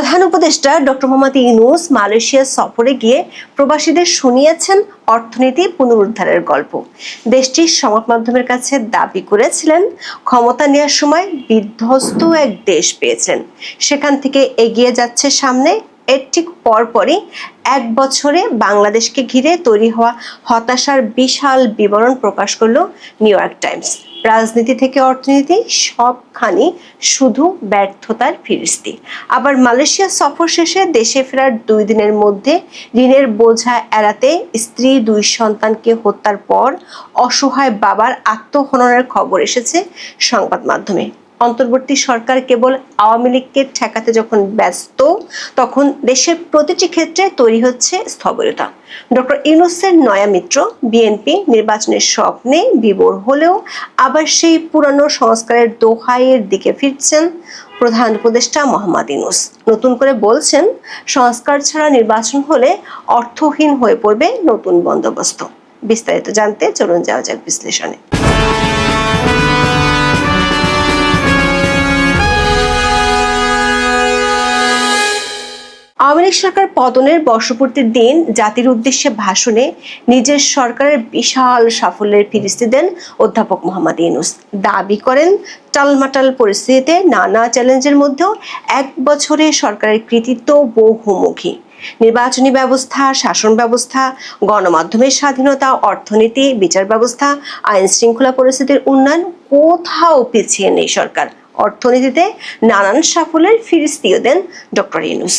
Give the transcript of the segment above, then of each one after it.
প্রধান উপদেষ্টা doctor Mohammad Yunus Malaysia সফরে গিয়ে প্রবাসীদের শুনিয়েছেন অর্থনীতি পুনরুদ্ধারের গল্প। দেশটির সংবাদ মাধ্যমের কাছে দাবি করেছিলেন, ক্ষমতা নেওয়ার সময় বিধ্বস্ত এক দেশ পেয়েছেন। সেখান থেকে এগিয়ে যাচ্ছে সামনে, এর ঠিক পরপরই এক বছরে বাংলাদেশকে ঘিরে তৈরি হওয়া হতাশার বিশাল বিবরণ প্রকাশ করল নিউ ইয়র্ক টাইমস। রাজনীতি থেকে অর্থনীতি, সবখানি শুধু ব্যর্থতার ফিরিস্তি। আবার মালয়েশিয়া সফর শেষে দেশে ফেরার দুই দিনের মধ্যে ঋণের বোঝা এড়াতে স্ত্রী দুই সন্তানকে হত্যার পর অসহায় বাবার আত্মহননের খবর এসেছে সংবাদ মাধ্যমে। অন্তর্বর্তী সরকার কেবল আওয়ামী লীগকে ঠেকাতে যখন ব্যস্ত, তখন দেশের প্রতিটি ক্ষেত্রে তৈরি হচ্ছে স্থবিরতা। ডক্টর ইউনুসের নয়া মিত্র, বিএনপি নির্বাচনের স্বপ্নে বিবর হলেও আবার সেই পুরানো সংস্কারের দোহাইয়ের দিকে ফিরছেন প্রধান উপদেষ্টা মোহাম্মদ ইউনুস। নতুন করে বলছেন, সংস্কার ছাড়া নির্বাচন হলে অর্থহীন হয়ে পড়বে নতুন বন্দোবস্ত। বিস্তারিত জানতে চলুন যাওয়া যাক বিশ্লেষণে। আওয়ামী লীগ সরকার পতনের বর্ষপূর্তির দিন জাতির উদ্দেশ্যে ভাষণে নিজের সরকারের বিশাল সাফল্যের ফিরিস্তি দেন অধ্যাপক মোহাম্মদ ইউনুস। দাবি করেন টালমাটাল পরিস্থিতিতে নানা চ্যালেঞ্জের মধ্যেও এক বছরে সরকারের কৃতিত্ব বহুমুখী। নির্বাচনী ব্যবস্থা, শাসন ব্যবস্থা, গণমাধ্যমের স্বাধীনতা, অর্থনীতি, বিচার ব্যবস্থা, আইন শৃঙ্খলা পরিস্থিতির উন্নয়ন কোথাও পিছিয়ে নেই সরকার। অর্থনীতিতে নানান সাফল্যের ফিরিস্তিও দেন ডক্টর ইউনুস।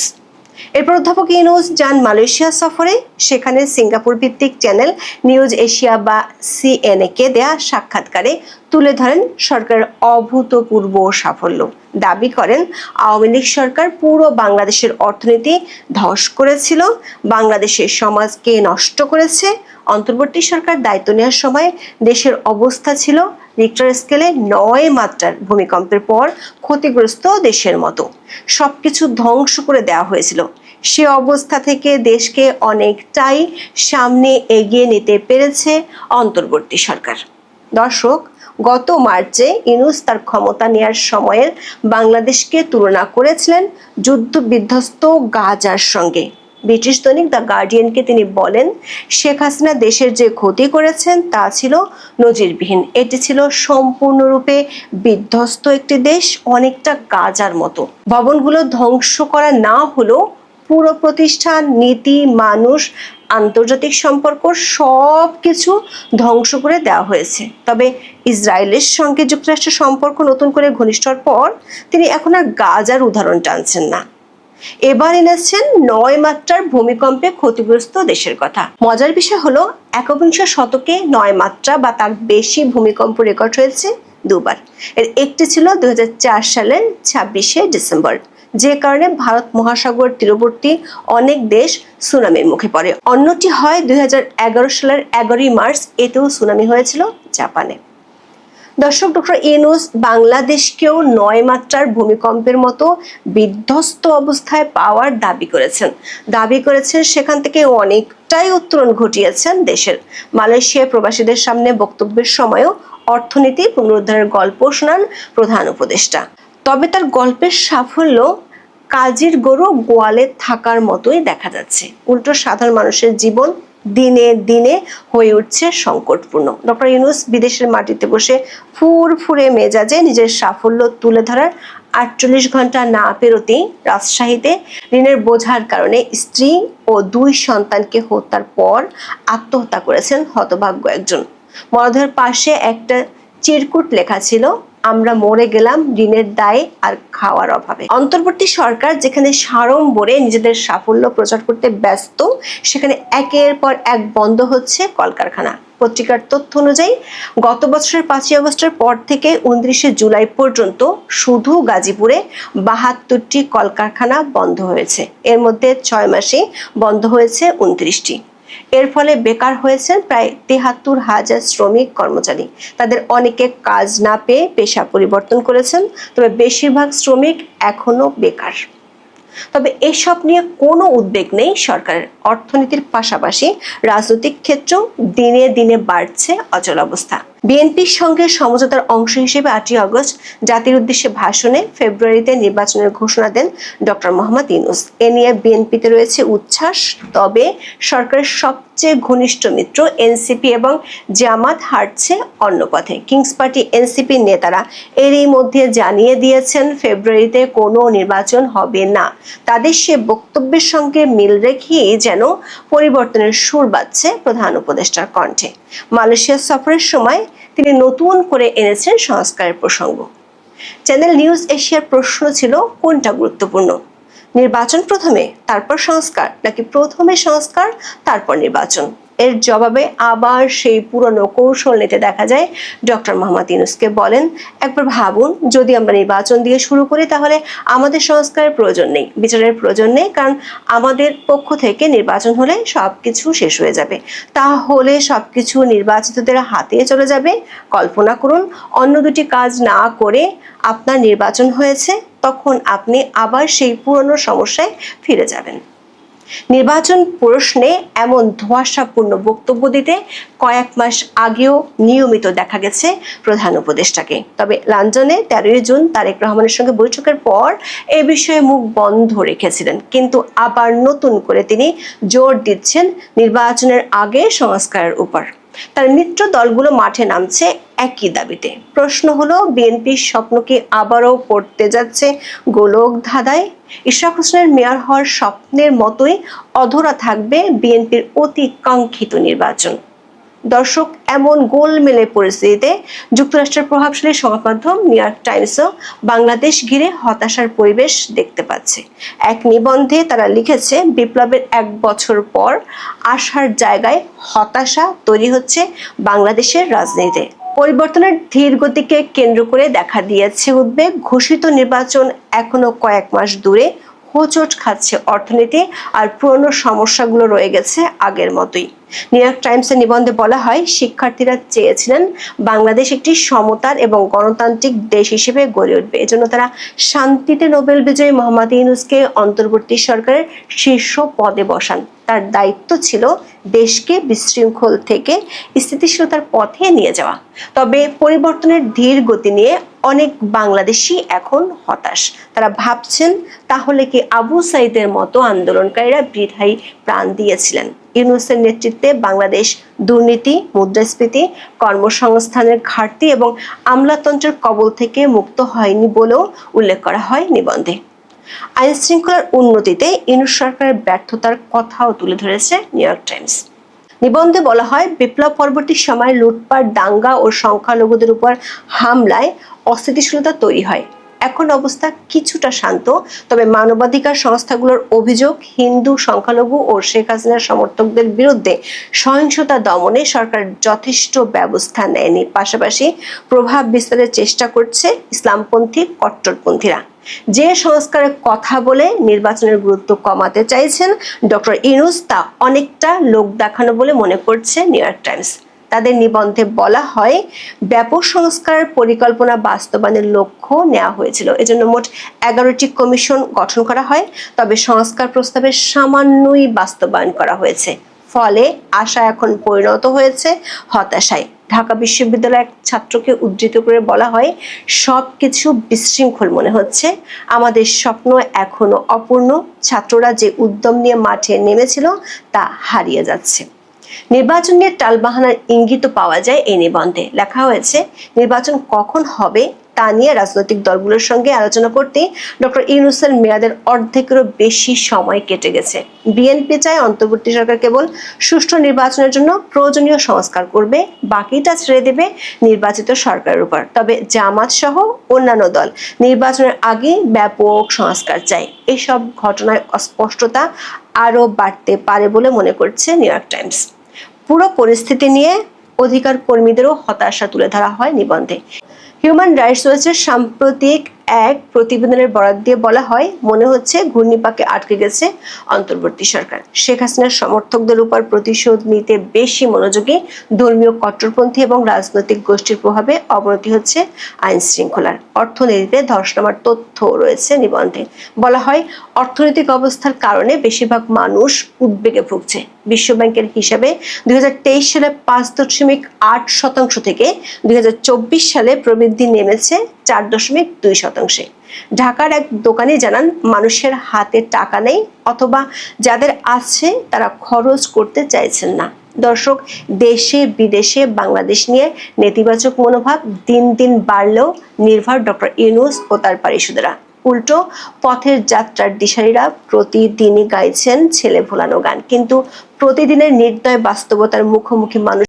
এরপর অধ্যাপক ইউনুস যান মালয়েশিয়া সফরে। সেখানে সিঙ্গাপুর ভিত্তিক চ্যানেল নিউজ এশিয়া বা সিএনএ কে দেয়া সাক্ষাৎকারে তুলে ধরেন সরকারের অভূতপূর্ব সাফল্য। দাবি করেন, আওয়ামী লীগ সরকার পুরো বাংলাদেশের অর্থনীতি ধস করেছিল, বাংলাদেশের সমাজকে নষ্ট করেছে। অন্তর্বর্তী সরকার দায়িত্ব নেওয়ার সময় দেশের অবস্থা ছিল রিক্টার স্কেলে নয় মাত্রার ভূমিকম্পের পর ক্ষতিগ্রস্ত দেশের মতো। সবকিছু ধ্বংস করে দেওয়া হয়েছিল। সে অবস্থা থেকে দেশকে অনেকটাই সামনে এগিয়ে নিতে পেরেছে অন্তর্বর্তী সরকার। দর্শক গত মার্চে ইনুস তার ক্ষমতা নেয়ার সময়ের বাংলাদেশকে তুলনা করেছিলেন যুদ্ধ বিধ্বস্ত গাজার সঙ্গে। ব্রিটিশ দৈনিক দ্য গার্ডিয়ানকে তিনি বলেন, শেখ হাসিনা দেশের যে ক্ষতি করেছেন তা ছিল নজিরবিহীন। এটি ছিল সম্পূর্ণরূপে বিধ্বস্ত একটি দেশ, অনেকটা গাজার মতো। ভবনগুলো ধ্বংস করা না হলেও পুরো প্রতিষ্ঠান, নীতি, মানুষ আন্তর্জাতিক সম্পর্ক সব কিছু ধ্বংস করে দেওয়া হয়েছে। তবে ইসরায়েলের সঙ্গে যুক্তরাষ্ট্রের সম্পর্ক নতুন করে ঘনিষ্ঠর পর তিনি এখন আর গাজার উদাহরণ টানছেন না। এবার এনেছেন নয় মাত্রার ভূমিকম্পে ক্ষতিগ্রস্ত দেশের কথা। মজার বিষয় হলো, একবিংশ শতকে নয় মাত্রা বা তার বেশি ভূমিকম্প রেকর্ড হয়েছে দুবার। এর একটি ছিল দুই হাজার চার সালের ছাব্বিশে ডিসেম্বর। যে কারণে ভারত মহাসাগর তীরবর্তী অনেক দেশ সুনামির মুখে পড়ে। অন্যটি হয় দু হাজার এগারো সালের এগারোই মার্চ, এতেও সুনামি হয়েছিল জাপানে। দর্শক, ডক্টর ইনুস বাংলাদেশকেও নয় মাত্রার ভূমিকম্পের মতো বিধ্বস্ত অবস্থায় পাওয়ার দাবি করেছেন। দাবি করেছেন সেখান থেকে অনেকটাই উত্তরণ ঘটিয়েছেন দেশের। মালয়েশিয়া প্রবাসীদের সামনে বক্তব্যের সময়ও অর্থনীতি পুনরুদ্ধারের গল্প শোনান প্রধান উপদেষ্টা। তবে তার গল্পের সাফল্য কাজীর গরু গোয়ালে থাকার মতোই দেখা যাচ্ছে। উল্টো সাধারণ মানুষের জীবন দিনে দিনে হয়ে উঠছে সংকটপূর্ণ। ডক্টর ইউনুস বিদেশের মাটিতে বসে ফুর ফুরে মেজাজে নিজের সাফল্য তুলে ধরার আটচল্লিশ ঘণ্টা না পেরোতেই রাজশাহীতে ঋণের বোঝার কারণে স্ত্রী ও দুই সন্তানকে হত্যার পর আত্মহত্যা করেছেন হতভাগ্য একজন। মরদেহের পাশে একটা চিরকুট লেখা ছিল আমরা মরে গেলাম ঋণের দায়ে আর খাওয়ার অভাবে। অন্তর্বর্তী সরকার যেখানে সাড়ম্বরে নিজেদের সাফল্য প্রচার করতে ব্যস্ত, সেখানে একের পর এক বন্ধ হচ্ছে কলকারখানা। পত্রিকার তথ্য অনুযায়ী, গত বছরের পাঁচই আগস্টের পর থেকে উনত্রিশে জুলাই পর্যন্ত শুধু গাজীপুরে বাহাত্তরটি কলকারখানা বন্ধ হয়েছে। এর মধ্যে ছয় মাসে বন্ধ হয়েছে উনত্রিশটি। এর ফলে বেকার হয়েছেন প্রায় তেহাত্তর হাজার শ্রমিক কর্মচারী। তাদের অনেকে কাজ না পেয়ে পেশা পরিবর্তন করেছেন, তবে বেশিরভাগ শ্রমিক এখনও বেকার। তবে এসব নিয়ে কোনো উদ্বেগ নেই সরকারের। অর্থনীতির পাশাপাশি রাজনৈতিক ক্ষেত্রেও দিনে দিনে বাড়ছে অচল অবস্থা। বিএনপির সঙ্গে সমঝোতার অংশ হিসেবে আটই আগস্ট জাতির উদ্দেশ্যে ভাষণে ফেব্রুয়ারিতে নির্বাচনের ঘোষণা দেন ডক্টর মোহাম্মদ ইউনুস। এ নিয়ে বিএনপিতে রয়েছে উচ্ছ্বাস, তবে সরকারের সবচেয়ে ঘনিষ্ঠ মিত্র এনসিপি এবং জামাত হাঁটছে অন্য পথে। কিংস পার্টি এনসিপি নেতারা এরই মধ্যে জানিয়ে দিয়েছেন ফেব্রুয়ারিতে কোনো নির্বাচন হবে না। তাদের সে বক্তব্যের সঙ্গে মিল রেখেই যেন পরিবর্তনের সুর বাজছে প্রধান উপদেষ্টার কণ্ঠে। মালয়েশিয়া সফরের সময় তিনি নতুন করে এনেছেন সংস্কারের প্রসঙ্গ। চ্যানেল নিউজ এশিয়ার প্রশ্ন ছিল, কোনটা গুরুত্বপূর্ণ? নির্বাচন প্রথমে, তারপর সংস্কার? নাকি প্রথমে সংস্কার, তারপর নির্বাচন? এর জবাবে আবার সেই পুরনো কৌশল নিতে দেখা যায়। ডক্টর মোহাম্মদ ইউনুসকে বলেন, একবার ভাবুন, যদি আমরা নির্বাচন দিয়ে শুরু করি তাহলে আমাদের সংস্কারের প্রয়োজন নেই, বিচারের প্রয়োজন নেই, কারণ আমাদের পক্ষ থেকে নির্বাচন হলে সব কিছু শেষ হয়ে যাবে। তাহলে সব কিছু নির্বাচিতদের হাতে চলে যাবে। কল্পনা করুন, অন্য দুটি কাজ না করে আপনার নির্বাচন হয়েছে, তখন আপনি আবার সেই পুরনো সমস্যায় ফিরে যাবেন। নির্বাচন প্রশ্নে এমন ধোঁয়াশাপূর্ণ বক্তব্য দিতে কয়েক মাস আগেও নিয়মিত দেখা গেছে প্রধান উপদেষ্টাকে। তবে লন্ডনে তেরোই জুন তারেক রহমানের সঙ্গে বৈঠকের পর এ বিষয়ে মুখ বন্ধ রেখেছিলেন। কিন্তু আবার নতুন করে তিনি জোর দিচ্ছেন নির্বাচনের আগে সংস্কারের উপর। তার মিত্র দলগুলো মাঠে নামছে একই দাবিতে। প্রশ্ন হলো, বিএনপির স্বপ্ন কি আবারও পড়তে যাচ্ছে গোলক ধাঁধায়? ইশরাক হোসেনের মেয়র হওয়ার স্বপ্নের মতোই অধরা থাকবে বিএনপির অতি কাঙ্ক্ষিত নির্বাচন। দর্শক, এমন গোলমেলে পরিস্থিতিতে যুক্তরাষ্ট্রের প্রভাবশালী সংবাদ মাধ্যম নিউ ইয়র্ক টাইমসও বাংলাদেশ ঘিরে হতাশার পরিবেশ দেখতে পাচ্ছে। এক নিবন্ধে তারা লিখেছে, বিপ্লবের এক বছর পর আশার জায়গায় হতাশা তৈরি হচ্ছে বাংলাদেশের রাজনীতিতে। পরিবর্তনের ধীর গতিকে কেন্দ্র করে দেখা দিয়েছে উদ্বেগ। ঘোষিত নির্বাচন এখনও কয়েক মাস দূরে। হোঁচট খাচ্ছে অর্থনীতি আর পুরনো সমস্যাগুলো রয়ে গেছে আগের মতোই। নিউ ইয়র্ক টাইমসের নিবন্ধে বলা হয়, শিক্ষার্থীরা চেয়েছিলেন বাংলাদেশ একটি সমতার এবং গণতান্ত্রিক দেশ হিসেবে গড়ে উঠবে। এজন্য তারা শান্তিতে নোবেল বিজয়ী মোহাম্মদ ইউনুসকে অন্তর্বর্তী সরকারের শীর্ষ পদে বসান। তার দায়িত্ব ছিল দেশকে বিশৃঙ্খল থেকে স্থিতিশীলতার পথে নিয়ে যাওয়া। তবে পরিবর্তনের ধীর গতি নিয়ে অনেক বাংলাদেশি এখন হতাশ। তারা ভাবছেন, তাহলে কি আবু সাইদের মতো আন্দোলনকারীরা বৃথাই প্রাণ দিয়েছিলেন? ইউনুসের নেতৃত্বে বাংলাদেশ দুর্নীতি, মুদ্রাস্ফীতি, কর্মসংস্থানের ঘাটতি এবং আমলাতন্ত্রের কবল থেকে মুক্ত হয়নি বলেও উল্লেখ করা হয় নিবন্ধে। আইন শৃঙ্খলার উন্নতিতে ইউনুস সরকারের ব্যর্থতার কথাও তুলে ধরেছে নিউ ইয়র্ক টাইমস। নিবন্ধে বলা হয়, বিপ্লব পরবর্তী সময় লুটপাট, দাঙ্গা ও সংখ্যালঘুদের উপর হামলায় অস্থিতিশীলতা তৈরি হয়। এখন অবস্থা কিছুটা শান্ত, তবে মানবাধিকার সংস্থাগুলোর অভিযোগ, হিন্দু, সংখ্যালঘু ও শেখ হাসিনার সমর্থকদের বিরুদ্ধে সহিংসতা দমনে সরকার যথেষ্ট ব্যবস্থা নেয়নি। পাশাপাশি প্রভাব বিস্তারের চেষ্টা করছে ইসলামপন্থী, কট্টরপন্থীরা। যে সংস্কারের কথা বলে নির্বাচনের গুরুত্ব কমাতে চাইছেন ডক্টর ইনুস, তা অনেকটা লোক দেখানো বলে মনে করছে নিউ ইয়র্ক টাইমস। তাদের নিবন্ধে বলা হয়, ব্যাপক সংস্কার পরিকল্পনা বাস্তবায়নের লক্ষ্য নেওয়া হয়েছিল। এজন্য মোট এগারোটি কমিশন গঠন করা হয়, তবে সংস্কার প্রস্তাবের সামান্যই বাস্তবায়ন করা হয়েছে। ফলে আশা এখন পরিণত হয়েছে হতাশায়। ঢাকা বিশ্ববিদ্যালয়ের এক ছাত্রকে উদ্ধৃত করে বলা হয় সব কিছু বিশৃঙ্খল মনে হচ্ছে। আমাদের স্বপ্ন এখনও অপূর্ণ। ছাত্ররা যে উদ্যম নিয়ে মাঠে নেমেছিল তা হারিয়ে যাচ্ছে। নির্বাচন নিয়ে টালবাহানার ইঙ্গিত পাওয়া যায় এই নিবন্ধে। লেখা হয়েছে, নির্বাচন কখন হবে তা নিয়ে রাজনৈতিক দলগুলোর সঙ্গে আলোচনা করতে ডক্টর ইউনুসের মেয়াদের অর্ধেকেরও বেশি সময় কেটে গেছে। বিএনপি চায় অন্তর্বর্তী সরকার কেবল সুষ্ঠু নির্বাচনের জন্য প্রয়োজনীয় সংস্কার করবে, বাকিটা ছেড়ে দেবে নির্বাচিত সরকারের উপর। তবে জামাত সহ অন্যান্য দল নির্বাচনের আগে ব্যাপক সংস্কার চাই এসব ঘটনায় অস্পষ্টতা আরও বাড়তে পারে বলে মনে করছে নিউ ইয়র্ক টাইমস। পুরো পরিস্থিতি নিয়ে অধিকার কর্মীদেরও হতাশা তুলে ধরা হয় নিবন্ধে। হিউম্যান রাইটস ওয়াচের সাম্প্রতিক এক প্রতিবেদনের বরাদ দিয়ে বলা হয়, মনে হচ্ছে ঘূর্ণিপাকে আটকে গেছে অন্তর্বর্তী সরকার। শেখ হাসিনার সমর্থকদের উপর প্রতিশোধ নিতে বেশি মনোযোগী ধর্মীয় কট্টরপন্থী এবং রাজনৈতিক গোষ্ঠীর প্রভাবে অবনতি হচ্ছে আইন শৃঙ্খলার। অর্থনীতিতে ধস নামার তথ্য রয়েছে নিবন্ধে। বলা হয়, অর্থনৈতিক অবস্থার কারণে বেশিরভাগ মানুষ উদ্বেগে ভুগছে। বিশ্বব্যাংকের হিসাবে দুই হাজার তেইশ সালে পাঁচ দশমিক আট শতাংশ থেকে দুই হাজার চব্বিশ সালে প্রবৃদ্ধি নেমেছে চার দশমিক দুই শতাংশে ঢাকার এক দোকানে জানান, মানুষের হাতে টাকা নেই অথবা যাদের আছে তারা খরচ করতে চাইছেন না। দর্শক, দেশে, বিদেশে বাংলাদেশ নিয়ে নেতিবাচক মনোভাব দিন দিন বাড়লেও নির্ভর ডক্টর ইউনুস ও তার পারিষদেরা। উল্টো, পথের যাত্রার দিশারীরা প্রতিদিনই গাইছেন ছেলে ভোলানো গান। কিন্তু প্রতিদিনের নির্দয় বাস্তবতার মুখোমুখি মানুষ